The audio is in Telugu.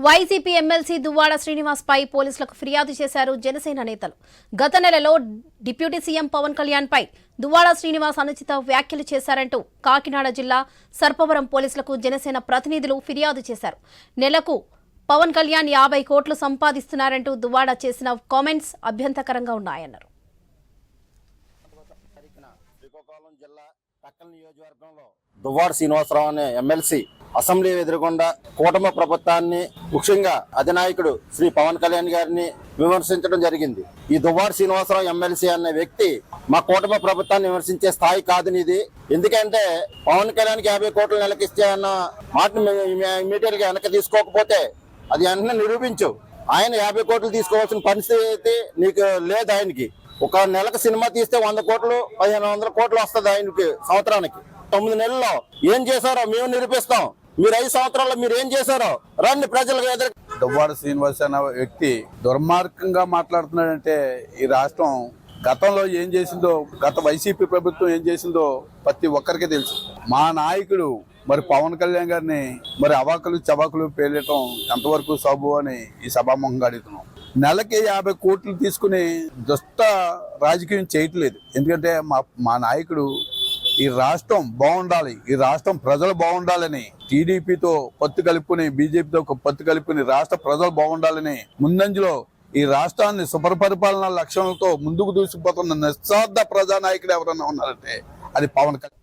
వైసీపీ ఎమ్మెల్సీ దువ్వాడ శ్రీనివాస్ పై పోలీసులకు ఫిర్యాదు చేశారు జనసేన నేతలు. గత నెలలో డిప్యూటీ సీఎం పవన్ కళ్యాణ్ పై దువ్వాడ శ్రీనివాస్ అనుచిత వ్యాఖ్యలు చేశారంటూ కాకినాడ జిల్లా సర్పవరం పోలీసులకు జనసేన ప్రతినిధులు ఫిర్యాదు చేశారు. నెలకు పవన్ కళ్యాణ్ యాభై కోట్లు సంపాదిస్తున్నారంటూ దువ్వాడ చేసిన కామెంట్స్ అభ్యంతకరంగా ఉన్నాయన్నారు. శ్రీకాకుళం జిల్లా పక్కల నియోజకవర్గంలో దువ్వాడ శ్రీనివాసరావు అనే ఎమ్మెల్సీ అసెంబ్లీ ఎదుర్కొండ కూటమి ప్రభుత్వాన్ని ముఖ్యంగా అధినాయకుడు శ్రీ పవన్ కళ్యాణ్ గారిని విమర్శించడం జరిగింది. ఈ దువ్వాడ శ్రీనివాసరావు ఎమ్మెల్సీ అనే వ్యక్తి మా కూటమి ప్రభుత్వాన్ని విమర్శించే స్థాయి కాదు ఇది ఎందుకంటే పవన్ కళ్యాణ్కి యాభై కోట్లు నెలకిస్తే అన్న మాటను ఇమీడియట్గా వెనక్కి తీసుకోకపోతే అది వెంటనే నిరూపించు. ఆయన యాభై కోట్లు తీసుకోవాల్సిన పరిస్థితి నీకు లేదు ఆయనకి. ఒక నెలకు సినిమా తీస్తే వంద కోట్లు పదిహేను వందల కోట్లు వస్తుంది ఆయనకి సంవత్సరానికి. తొమ్మిది నెలల్లో ఏం చేశారో మేము నిరూపిస్తాం. మీరు ఐదు సంవత్సరాల్లో మీరు ఏం చేశారో రండి ప్రజలకు ఎదురు. దువ్వాడ శ్రీనివాస్ అన్న వ్యక్తి దుర్మార్గంగా మాట్లాడుతున్నాడంటే ఈ రాష్ట్రం గతంలో ఏం చేసిందో గత వైసీపీ ప్రభుత్వం ఏం చేసిందో ప్రతి ఒక్కరికి తెలుసు. మా నాయకుడు మరి పవన్ కళ్యాణ్ గారిని మరి అవాకులు చవాకులు పేలటం ఎంతవరకు సబు అని ఈ సభాముఖంగా అడుగుతున్నాం. నెలకి యాభై కోట్లు తీసుకుని దుష్ట రాజకీయం చేయట్లేదు. ఎందుకంటే మా మా నాయకుడు ఈ రాష్ట్రం బాగుండాలి ఈ రాష్ట్రం ప్రజలు బాగుండాలని టీడీపీతో పత్తు కలుపుకుని బీజేపీతో పత్తు కలుపుకుని రాష్ట్ర ప్రజలు బాగుండాలని ముందంజలో ఈ రాష్ట్రాన్ని సుపరిపాలన లక్ష్యాలతో ముందుకు దూసిపోతున్న నిస్వార్థ ప్రజానాయకుడు ఎవరన్నా ఉన్నారంటే అది పవన్ కళ్యాణ్.